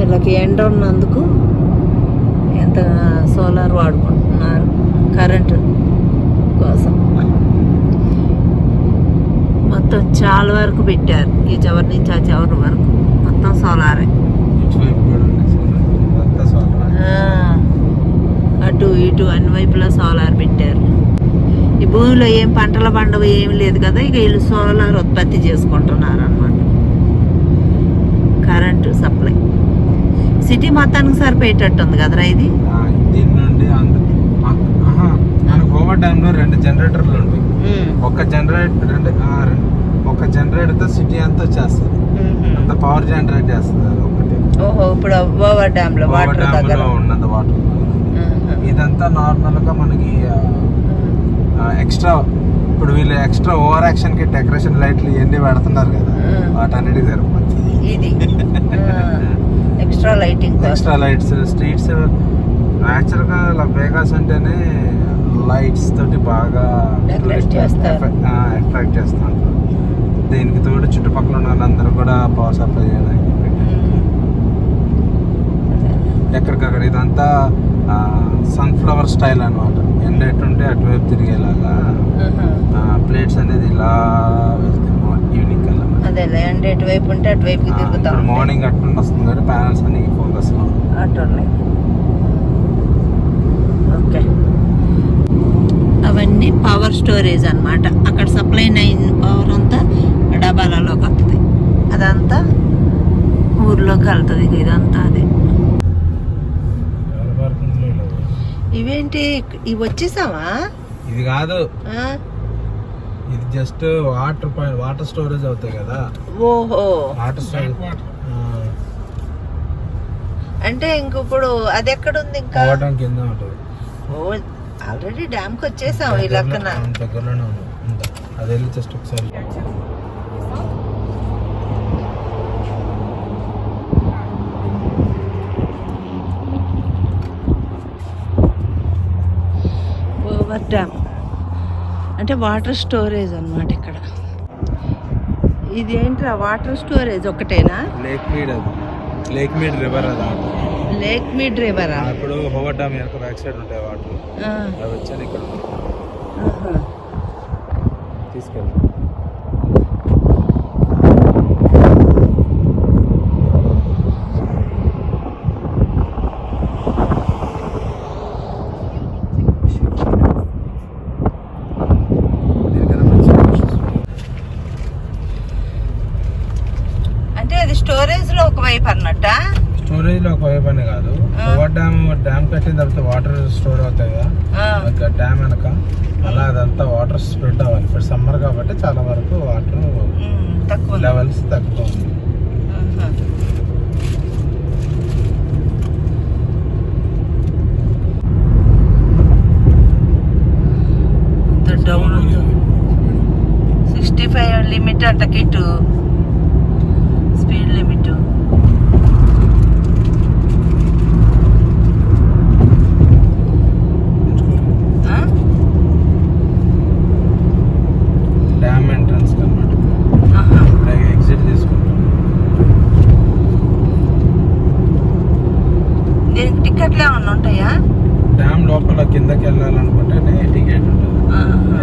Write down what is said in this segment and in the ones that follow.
వీళ్ళకి ఎండ ఉన్నందుకు ఎంత సోలార్ వాడుకుంటున్నారు కరెంటు కోసం. మొత్తం చాలా వరకు పెట్టారు. ఈ చివరి నుంచి ఆ చివరి వరకు. మొత్తం సోలారే. సోలార్. సోలార్. అటు ఇటు అన్ని వైపులా సోలార్ పెట్టారు. ఈ భూమిలో ఏం పంటల పండవ ఏం లేదు కదా ఇక వీళ్ళు సోలార్ ఉత్పత్తి చేసుకుంటున్నారు అనమాట కరెంటు సప్లై. సిటీ మొత్తానికి సరిపోయేటట్టు ఉంది కదరా ఇది? ఆ, దీని నుండి మనకు ఓవర్ డ్యామ్లో రెండు జనరేటర్లు ఉంటాయి. ఒక జనరేటర్ రెండు ఒక జనరేటర్తో సిటీ అంతా వచ్చేస్తుంది అంత పవర్ జనరేట్ చేస్తుంది అది ఒకటి. ఓహో ఇప్పుడు ఓవర్ డ్యామ్లో వాటర్ డ్యామ్ దగ్గర ఉన్నంత వాటర్. ఇదంతా నార్మల్గా మనకి ఎక్స్ట్రా ఇప్పుడు వీళ్ళు ఎక్స్ట్రా ఓవర్ యాక్షన్కి డెకరేషన్ లైట్లు ఇవన్నీ పెడుతున్నారు కదా. వాటన్నిటికి సరిపోతుంది. ఇది. Extra lighting extra lights streets యాక్చువల్గా వేగాస్ అంటేనే లైట్స్ తోటి బాగా. అట్రాక్ట్ చేస్తాను దీనికి తోడు చుట్టుపక్కల ఉన్న వాళ్ళందరూ కూడా పవర్ సప్లై చేయడానికి పెట్టారు. ఎక్కడికక్కడ ఇదంతా సన్ఫ్లవర్ స్టైల్ అన్నమాట. ఎండ ఎటుంటే అటువైపు తిరిగేలాగా ప్లేట్స్ అనేది ఇలా కల్లా అదే అండ్ ఎటువైపు ఉంటే అటువైపు తిరుగుతా. మార్నింగ్ అట్నుండి వస్తుంది కాబట్టి ప్యానల్స్ అన్ని ఫోకస్లో. అటు ఉన్నాయి ఓకే. అవన్నీ పవర్ స్టోరేజ్ అన్నమాట. అక్కడ సప్లై అయిన పవర్ అంతా డబాలలోకి వస్తుంది. అదంతా ఊర్లోకి వెళ్తుంది ఇక ఇదంతా అది. ఇవేంటి? ఇవి వచ్చేసావా? ఇది కాదు. ఆ? ఇది జస్ట్ వాటర్ వాటర్ స్టోరేజ్ అవుతాయి కదా. ఓహో. Water storage. అంటే ఇంక ఇప్పుడు అది ఎక్కడుంది ఇంకా? పోవడం కింద ఉంటుంది. ఓ ఆల్రెడీ డ్యామ్కి వచ్చేసాం ఈ లెక్కన. దగ్గరలో- దగ్గరలోనే ఉంది. అది వెళ్ళి జస్ట్ ఒకసారి. Hoover dam. అంటే వాటర్ స్టోరేజ్ అన్నమాట ఇక్కడ. ఇది ఏంట్రా వాటర్ స్టోరేజ్ ఒకటేనా? లేక్ మీడ్ అది. లేక్ మీడ్ రివర్ అది. లేక్ మీడ్ రివరా? అప్పుడు హోవర్ డ్యామ్ వెనక బ్యాక్ సైడ్ ఉంటాయి వాటర్. అవి వచ్చాను ఇక్కడ. తీసుకెళ్ళి దీనికన్నా మంచి అంటే అది స్టోరేజ్లో ఒకవైపు అన్నట్ట స్టోరేజ్లో ఒక వైపు అని కాదు ఓవర్ డ్యామ్ డ్యామ్ కట్టిన తర్వాత వాటర్ స్టోర్ అవుతాయి కదా డ్యామ్ వెనక అలా అదంతా వాటర్ స్ప్రెడ్ అవ్వాలి ఇప్పుడు సమ్మర్ కాబట్టి చాలా వరకు వాటర్ తక్కువ ఉంది. లెవెల్స్ తక్కువ ఉంది ఆహా. అంత డౌన్ సిక్స్టీ ఫైవ్ లిమిట్ అంట కిట్ స్పీడ్ లిమిట్ డ్యామ్ ఎంట్రన్స్ అనమాట ఎగ్జిట్ తీసుకుంటాం దీనికి టికెట్లు ఏమన్నా ఉంటాయా డ్యామ్ లోపల కిందకి వెళ్ళాలనుకుంటే టికెట్ ఉంటుంది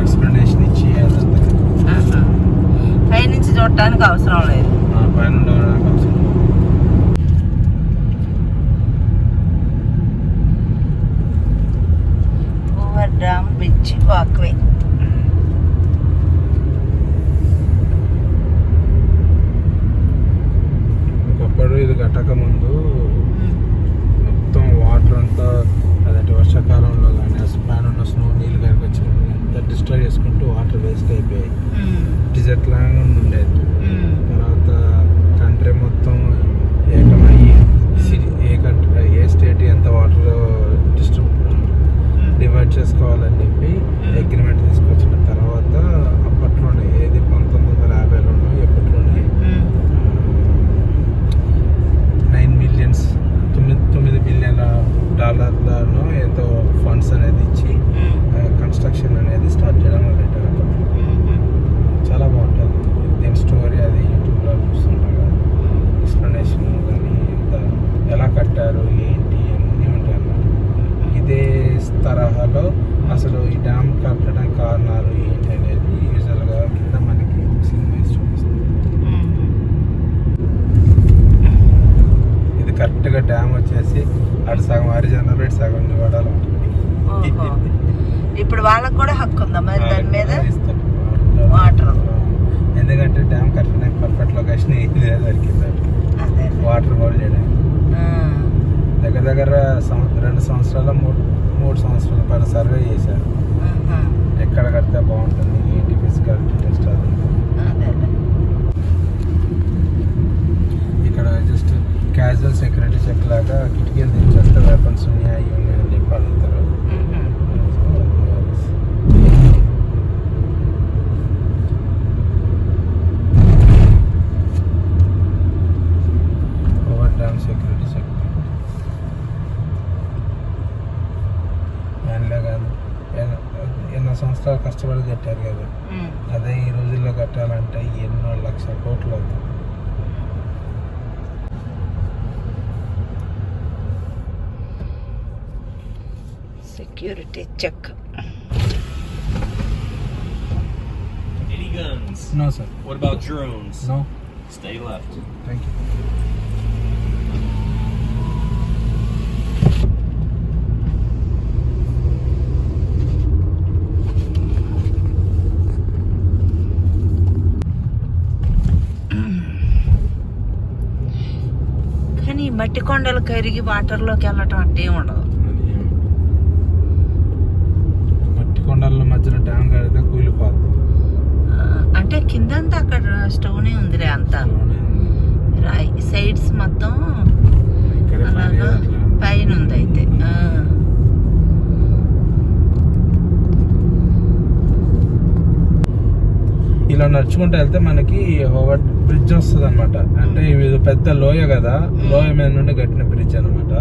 ఎక్స్ప్లెనేషన్ ఇచ్చి అదంతా ఆహా. పైనుంచి చూడటానికి అవసరం లేదు ఆ, పైన ఉండడానికి అవసరం లేదు. ఓవర్ డ్యామ్ బ్రిడ్జ్ వాక్వే ఒకప్పుడు ఇది కట్టక ముందు మొత్తం వాటర్ అంతా అదంటే వర్షాకాలంలో కానీ పైన ఉన్న స్నో నీళ్ళు కనుక వచ్చినప్పుడు అంతా డిస్ట్రాయ్ చేసుకుంటూ వాటర్ వేస్ట్ అయిపోయాయి డిజర్ట్ లాగా ఉండేది తర్వాత కంట్రీ మొత్తం ఏకమయ్యి సిటీ ఏ కంట్రీ ఏ స్టేట్ ఎంత వాటర్ డిస్ట్రిబ్యూట్ డివైడ్ చేసుకోవాలని చెప్పి అగ్రిమెంట్ తీసుకొచ్చిన తర్వాత అప్పట్లోనే ఏది పంతొమ్మిది వందల యాభైలోనో ఎప్పట్లోనే నైన్ మిలియన్స్ తొమ్మిది తొమ్మిది బిలియన్ల డాలర్లను ఎంతో ఫండ్స్ అనేది ఇచ్చి కన్స్ట్రక్షన్ అనేది స్టార్ట్ చేయడం మొదలెట్టారు అప్పట్లో. చాలా బాగుంటుంది దీని స్టోరీ అది యూట్యూబ్లో చూస్తుంటారు ఎక్స్ప్లెనేషన్ కానీ ఇంత ఎలా కట్టారు ఏంటి అన్నీ ఉంటాయి అన్నమాట ఇదే తరహాలో అసలు ఈ డ్యామ్ కట్టడానికి కారణాలు ఏంటి అనేది యూజువల్గా కింద మనకి సినిమా చూపిస్తుంది ఇది కరెక్ట్గా డ్యామ్ వచ్చేసి అటు సగం హరిజనర్ ఇటు సగం నివాడాలు. ఇప్పుడు వాళ్ళకు కూడా హక్కు ఉందా మరి దాని మీద. వాటర్. ఎందుకంటే డ్యామ్ కట్టడానికి పర్ఫెక్ట్ లొకేషన్ దొరికింది వాటర్ హోల్డ్ చేయడానికి. దగ్గర దగ్గర రెండు సంవత్సరాల మూడు మూడు సంవత్సరాల పైన సర్వే చేశారు. ఎక్కడ కడితే బాగుంటుంది ఏంటి ఫిజికాలిటీ టెస్ట్ అది అదేలే. ఇక్కడ జస్ట్ క్యాజువల్ సెక్యూరిటీ చెక్ లాగా కిటికీలు తెచ్చేస్తే వెపన్స్ ఉన్నాయా అవి ఉన్నాయా అని చెప్పి అడుగుతారు. Security check Any guns? No sir What about drones? No Stay left. Thank you కానీ ఈ మట్టి కొండలు కరిగి వాటర్లోకి వెళ్ళటం అంటే ఏం ఉండదు కడితే కూలిపోద్ది అంటే కిందంతా అక్కడ స్టోనే ఉందిలే అంతా. రాయి సైడ్స్ మొత్తం అలాగా. పైన ఉంది. అయితే. ఇలా నడుచుకుంటూ వెళ్తే మనకి ఓవర్ బ్రిడ్జ్ వస్తుంది అనమాట అంటే ఇది పెద్ద లోయ కదా. లోయ మీద నుండి కట్టిన బ్రిడ్జ్ అనమాట.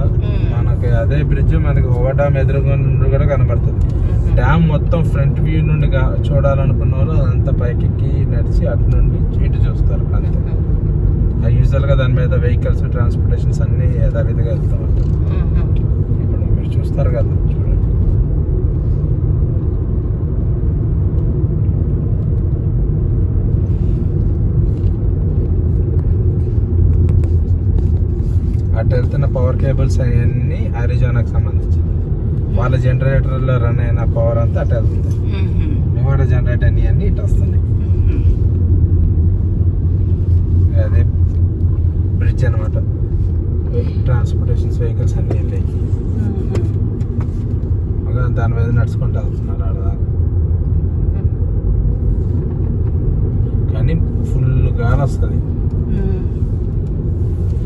మనకి అదే బ్రిడ్జ్ మనకి ఓవర్ డ్యామ్ ఎదురుగా నుండి కూడా కనబడుతుంది. డ్యామ్ మొత్తం ఫ్రంట్ వ్యూ నుండి చూడాలనుకున్న వాళ్ళు అదంతా పైకెక్కి నడిచి అటు నుండి ఇటు చూస్తారు. అంతే. యూజువల్గా దాని మీద వెహికల్స్ ట్రాన్స్పోర్టేషన్స్ అన్నీ యథావిధిగా వెళ్తూ ఉంటాయి ఇప్పుడు మీరు చూస్తారు కదా చూడండి. అటు వెళ్తున్న పవర్ కేబుల్స్ అవన్నీ అరిజోనాకు సంబంధించి వాళ్ళ జనరేటర్లో రన్ అయిన పవర్ అంతా అటు వెళ్తుంది మ్మ్. నివాడ జనరేటర్ అన్ని ఇటు వస్తున్నాయి. అదే బ్రిడ్జ్ అనమాట ట్రాన్స్పోర్టేషన్స్ వెహికల్స్ అన్నీ వెళ్ళాయి దాని మీద నడుచుకుంటూ వెళ్తున్నారు ఆడదాకా. కానీ ఫుల్ గాలి వస్తుంది.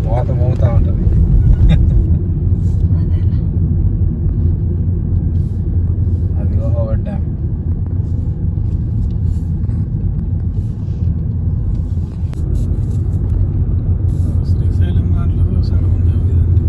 మోత మోతా ఉంటుంది అదేలే. అది ఓవర్ డ్యామ్ శ్రీశైలం దాంట్లో సగం ఉంది ఇదంతా.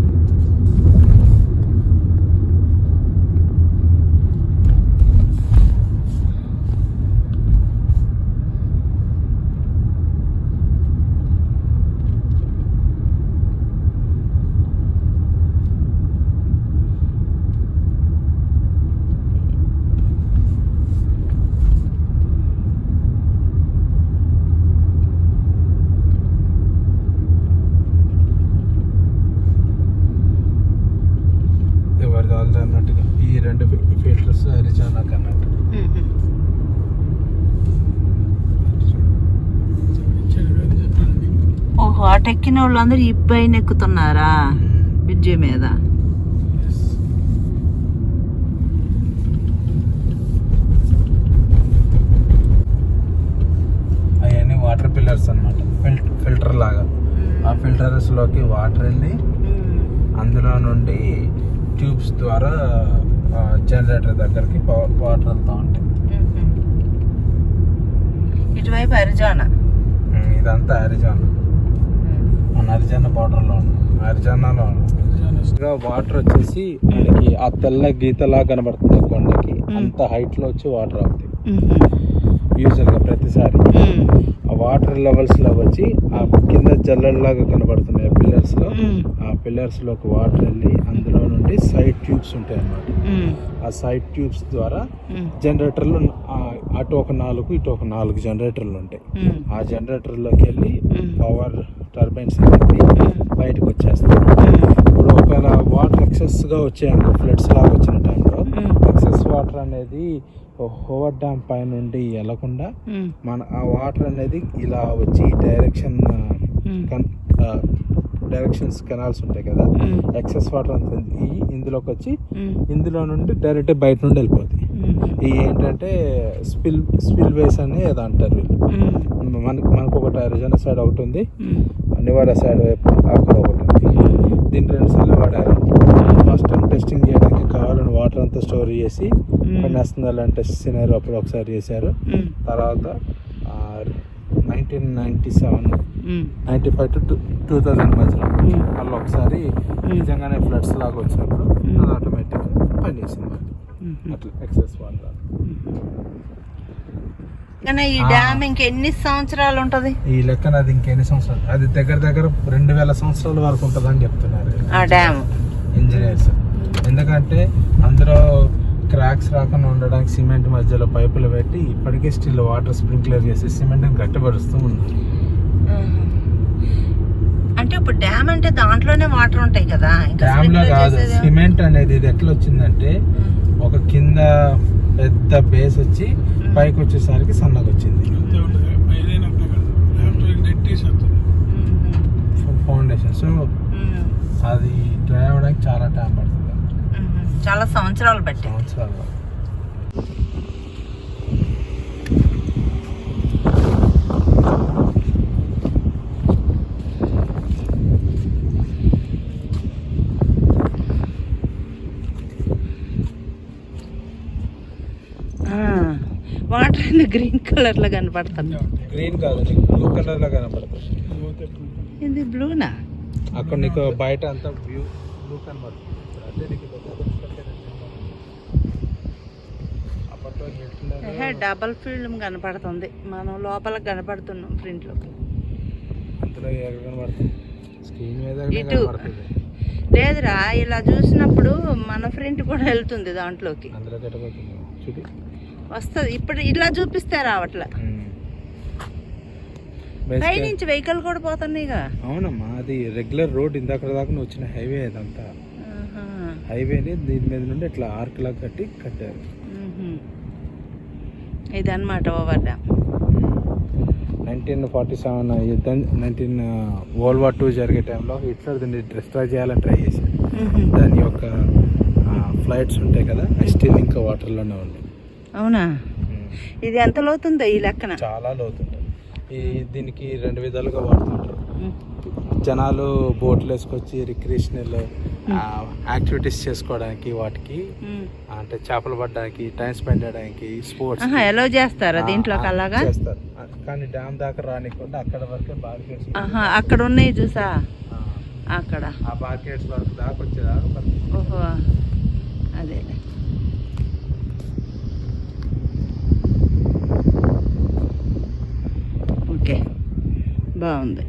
ఎవరిది వాళ్ళది అన్నట్టుగా ఈ రెండు ఫిల్టర్స్ అరిచానాక్ అన్నట్టు మ్మ్. ఓహో అటు ఎక్కిన వాళ్ళందరూ ఈ పైన ఎక్కుతున్నారా? బ్రిడ్జి మీద. అవన్నీ వాటర్ పిల్లర్స్ అనమాట ఫిల్టర్ లాగా. ఆ ఫిల్టర్స్లోకి వాటర్ వెళ్ళి మ్మ్. అందులో నుండి ట్యూబ్స్ ద్వారా జనరేటర్ దగ్గరికి వాటర్ వెళ్తూ ఉంటాయి. ఇటువైపు అరిజానా? ఇదంతా అరిజానా? మన అరిజానా బార్డర్లో గా వాటర్ వచ్చేసి మనకి ఆ తెల్ల గీతలా కనబడుతుంది ఆ కొండకి. అంత హైట్లో వచ్చి వాటర్ అవుతాయి మ్మ్. యూజువల్గా ప్రతిసారి. ఆ వాటర్ లెవెల్స్లో వచ్చి ఆ కింద జల్లెల్లాగా కనబడుతున్నాయి పిల్లర్స్లో మ్మ్. ఆ పిల్లర్స్లోకి వాటర్ వెళ్ళి అందులో నుండి సైడ్ ట్యూబ్స్ ఉంటాయి అన్నమాట. ఆ సైడ్ ట్యూబ్స్ ద్వారా. జనరేటర్లు ఆ, అటు ఒక నాలుగు ఇటు ఒక నాలుగు జనరేటర్లు ఉంటాయి. ఆ జనరేటర్లోకి వెళ్ళి. పవర్ టర్బైన్స్ అనేవి బయటకు వచ్చేస్తాయి. ఇప్పుడు ఒకవేళ వాటర్ ఎక్సెస్గా వచ్చాయండి ఫ్లడ్స్ లాగా వచ్చిన టైంలో. ఎక్సెస్ వాటర్ అనేది హోవర్ డ్యామ్ పై నుండి వెళ్ళకుండా. మన ఆ వాటర్ అనేది ఇలా వచ్చి డైరెక్షన్. డైరెక్షన్స్ కెనాల్స్ ఉంటాయి కదా. ఎక్సెస్ వాటర్ అంత ఇందులోకి వచ్చి. ఇందులో నుండి డైరెక్ట్ బయట నుండి వెళ్ళిపోతాయి మ్మ్. ఈ ఏంటంటే స్పిల్ స్పిల్ వేస్ అని ఏదో అంటారు వీళ్ళు మనకి మనకు ఒకటి అరిజోనా సైడ్ ఒకటి ఉంది. నివాడా సైడ్ వైపు అక్కడ ఒకటి ఉంది దీన్ని రెండు సార్లు వాడారు ఫస్ట్ టైం టెస్టింగ్ చేయడానికి కావాలని వాటర్ అంతా స్టోర్ చేసి పని వస్తుందని టెస్ట్ సినారు అప్పుడు ఒకసారి చేశారు. తర్వాత nineteen ninety seven hmm. Ninety five to two two thousand మధ్యలో. మళ్ళీ ఒకసారి నిజంగానే ఫ్లడ్స్ లాగా వచ్చినప్పుడు. అది ఆటోమేటిక్గా పనిచేసింది. అట్లా ఎక్సెస్ వాటర్ కానీ ఈ. డ్యామ్ ఇంకెన్ని సంవత్సరాలు ఉంటది? ఈ లెక్కన అది ఇంకెన్ని సంవత్సరాలు? అది దగ్గర దగ్గర రెండు వేల సంవత్సరాల వరకు ఉంటుందని చెప్తున్నారు. ఆ డ్యామ్. ఇంజనీర్స్. ఎందుకంటే అందులో క్రాక్స్ రాకుండా ఉండడానికి సిమెంట్ మధ్యలో పైపులు పెట్టి ఇప్పటికే స్టిల్ వాటర్ స్ప్రింక్లర్ చేసి సిమెంట్ గట్టిపరుస్తూ ఉన్నారు. అంటే ఇప్పుడు డ్యామ్ అంటే దాంట్లోనే వాటర్ ఉంటాయి కదా? డ్యామ్లో కాదు. సిమెంట్ అనేది ఇది ఎట్లా వచ్చిందంటే ఒక కింద పెద్ద బేస్ వచ్చి పైకి వచ్చేసరికి సన్నగా వచ్చింది. Foundation so. అది డ్రై అవ్వడానికి చాలా టైం పడుతుంది. మ్మ్. చాలా సంవత్సరాలు బట్టి సంవత్సరాలు. వాటర్ గ్రీన్ కలర్లో కనపడుతుంది. గ్రీన్ కాదు బ్లూ కలర్లో కనపడుతుంది. ఇది బ్లూనా అక్కడ నీకు బయట అంతా వ్యూ బ్లూ కనబడుతుంది డబల్ ఫీల్డ్ కనపడుతుంది. మనం లోపల కనపడుతున్నాం ప్రింట్లో ఇటు. లేదురా ఇలా చూసినప్పుడు మన ఫ్రంట్ కూడా వెళ్తుంది దాంట్లోకి. అందులో చూడు. వస్తుంది. ఇప్పుడు ఇలా చూపిస్తే రావట్లే. Basically- పైనుంచి వెహికల్ కూడా పోతున్నాయిగా అవునమ్మా అది రెగ్యులర్ రోడ్ ఇందాక దాకా వచ్చిన హైవే అదంతా. హైవేని దీని మీద నుండి ఇట్లా ఆర్క్ లాగా కట్టి కట్టారు. ఇదన్నమాట over dam nineteen forty seven యుద్ధం నైన్టీన్ వరల్డ్ వార్ టూ జరిగే టైంలో హిట్లర్ దీన్ని డిస్ట్రాయ్ చేయాలని ట్రై చేశారు. దాని యొక్క ఫ్లైట్స్ ఉంటాయి కదా అవి స్టిల్ ఇంకా వాటర్లోనే ఉన్నాయి అవునా? ఇది ఎంత లోతుందో ఈ లెక్కన? చాలా లోతుంటాయి ఈ దీనికి రెండు విధాలుగా వాడుతుంటారు. జనాలు బోట్లు వేసుకొచ్చి రిక్రియేషనల్ యాక్టివిటీస్ చేసుకోవడానికి వాటికి. అంటే చేపలు పడడానికి టైం స్పెండ్ చేయడానికి స్పోర్ట్స్ ఎలా చేస్తారా దీంట్లోకి అలాగా చేస్తారు. కానీ డ్యామ్ దాకా రానికుండా అక్కడ వరకే బార్కెట్స్ ఆహా అక్కడ ఉన్నాయి చూసా? అక్కడ. ఆ బార్కెట్స్ వరకు దాకా వచ్చేదాకా ఓహో అదే ఓకే బాగుంది.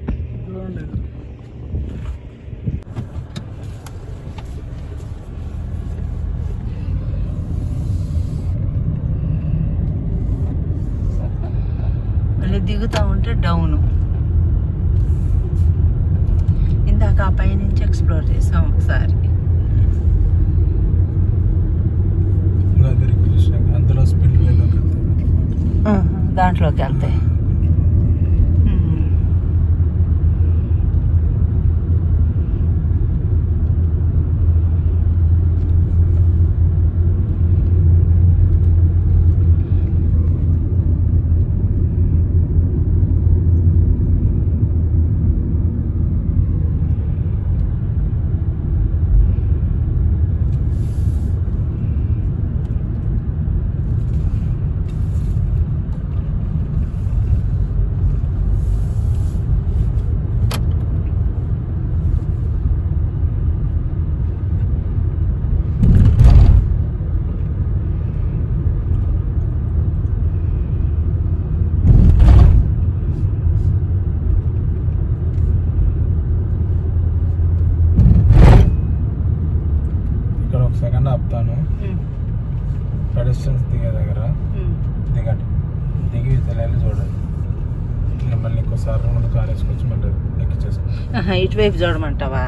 ఇటువైపు చూడమంటావా?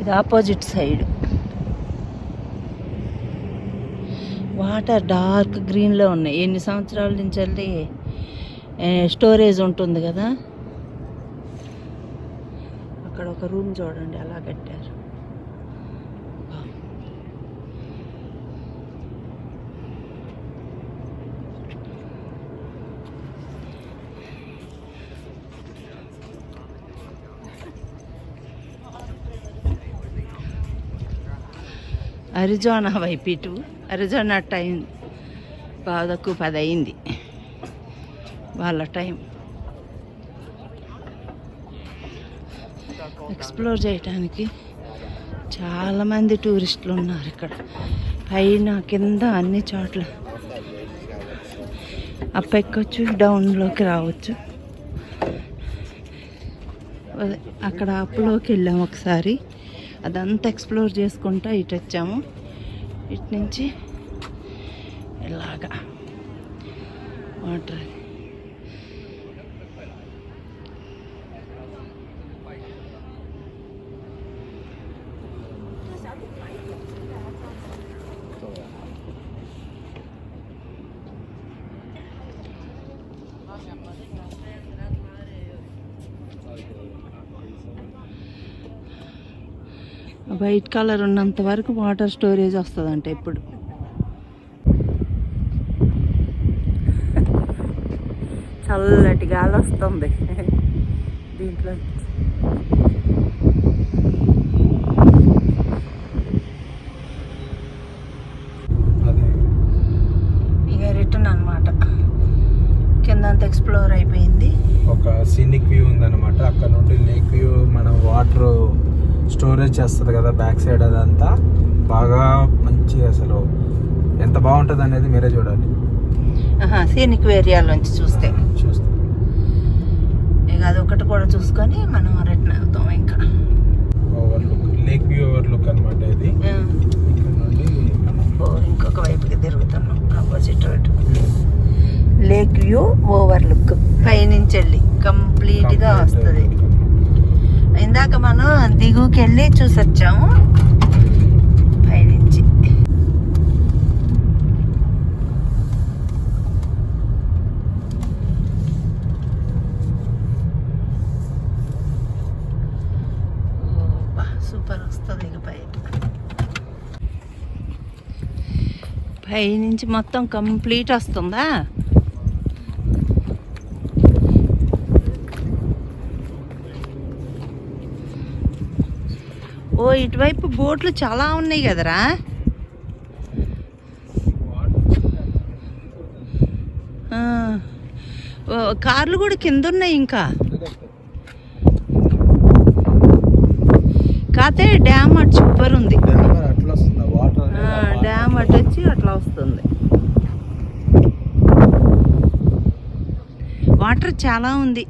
ఇది ఆపోజిట్ సైడ్ వాటర్ డార్క్ గ్రీన్లో ఉన్నాయి. ఎన్ని సంవత్సరాల నుంచి వెళ్ళి స్టోరేజ్ ఉంటుంది కదా? అక్కడ ఒక రూమ్ చూడండి అలా కట్టారు. అరిజోనా వైపు ఇటు. అరిజోనా టైం బాధకు పది అయింది వాళ్ళ టైం. ఎక్స్ప్లోర్ చేయడానికి చాలామంది టూరిస్టులు ఉన్నారు ఇక్కడ. పైన కింద అన్ని చోట్ల. అప్ ఎక్కొచ్చు డౌన్లోకి రావచ్చు. అక్కడ అప్లోకి వెళ్ళాము ఒకసారి. అదంతా ఎక్స్ప్లోర్ చేసుకుంటా ఇటు వచ్చాము. ఇటు నుంచి ఇలాగా. వాటర్ వైట్ కలర్ ఉన్నంత వరకు వాటర్ స్టోరేజ్ వస్తుందంట ఇప్పుడు. చల్లటి గాలి వస్తుంది. దీంట్లో. ఇక రిటర్న్ అనమాట కిందంతా ఎక్స్ప్లోర్ అయిపోయింది. ఒక సీనిక్ వ్యూ ఉందన్నమాట. అక్కడ నుండి లేక్ వ్యూ మనం వాటర్ స్టోరేజ్ చేస్తుంది కదా బ్యాక్ సైడ్ అదంతా. బాగా మంచి అసలు ఎంత బాగుంటుంది అనేది మీరే చూడాలి. సీనిక్ ఏరియాలోంచి చూస్తే. చూస్తే. ఇక అది ఒకటి కూడా చూసుకొని మనం రిటర్న్ అవుతాం ఇంకా. Overlook lake view overlook అనమాట ఇది ఇంకొక వైపుకి తిరుగుతున్నాం opposite road lake view overlook పైనుంచి వెళ్ళి కంప్లీట్గా వస్తుంది. ఇందాక మనం దిగుకి వెళ్ళి చూసొచ్చాము. పైనుంచి. సూపర్ వస్తుంది ఇక పై. పైనుంచి మొత్తం కంప్లీట్ వస్తుందా? ఓ ఇటువైపు బోట్లు చాలా ఉన్నాయి కదరా? కార్లు కూడా కింద ఉన్నాయి ఇంకా. కాతే డ్యామ్ అటు సూపర్ ఉంది. డ్యామ్ అటు వచ్చి అట్లా వస్తుంది. వాటర్ చాలా ఉంది.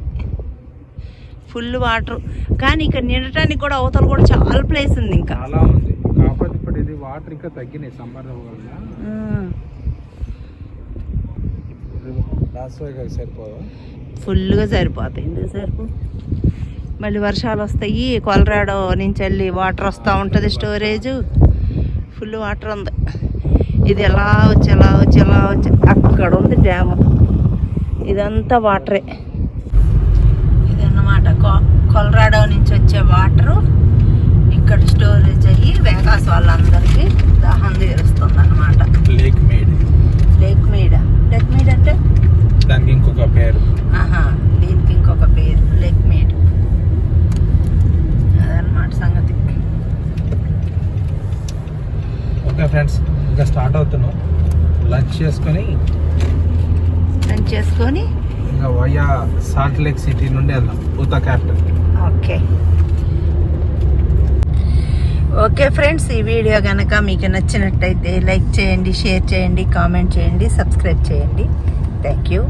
Full water. కానీ ఇక్కడ నిండటానికి కూడా అవతల కూడా చాలా ప్లేస్ ఉంది ఇంకా. చాలా ఉంది. కాకపోతే ఇప్పుడు ఇది వాటర్ ఇంకా తగ్గినాయి సమ్మర్ వల్ల. సరిపోదా? ఫుల్గా సరిపోతాయి. ఎందుకు సరిపో? మళ్ళీ వర్షాలు వస్తాయి. కొలరాడో నుంచి వెళ్ళి వాటర్ వస్తూ ఉంటుంది స్టోరేజ్. ఫుల్ వాటర్ ఉంది. ఇది ఎలా వచ్చి ఎలా వచ్చి ఎలా వచ్చి అక్కడ ఉంది డ్యామ్. ఇదంతా వాటరే. ఇది అన్నమాట కొలరాడో నుంచి వచ్చే వాటరు ఇక్కడ స్టోరేజ్ అయ్యి వేగాస్ వాళ్ళందరికీ దాహం తీరుస్తుంది అనమాట lake Mead. Lake Mead. Lake Mead అంటే? దానికి ఇంకొక పేరు. ఆహా దీనికి ఇంకొక పేరు. లెగ్ మీట్ అదనమాట సంగతి. ఓకే ఫ్రెండ్స్ ఇంకా స్టార్ట్ అవుతున్నాం. లంచ్ చేసుకొని లంచ్ చేసుకొని ఇంకా వయా సాల్ట్ లేక్ సిటీ నుండి వెళ్దాం. Utah capital. Okay. Okay friends ఈ వీడియో కనుక మీకు నచ్చినట్టయితే లైక్ చేయండి షేర్ చేయండి కామెంట్ చేయండి సబ్స్క్రైబ్ చేయండి. Thank you.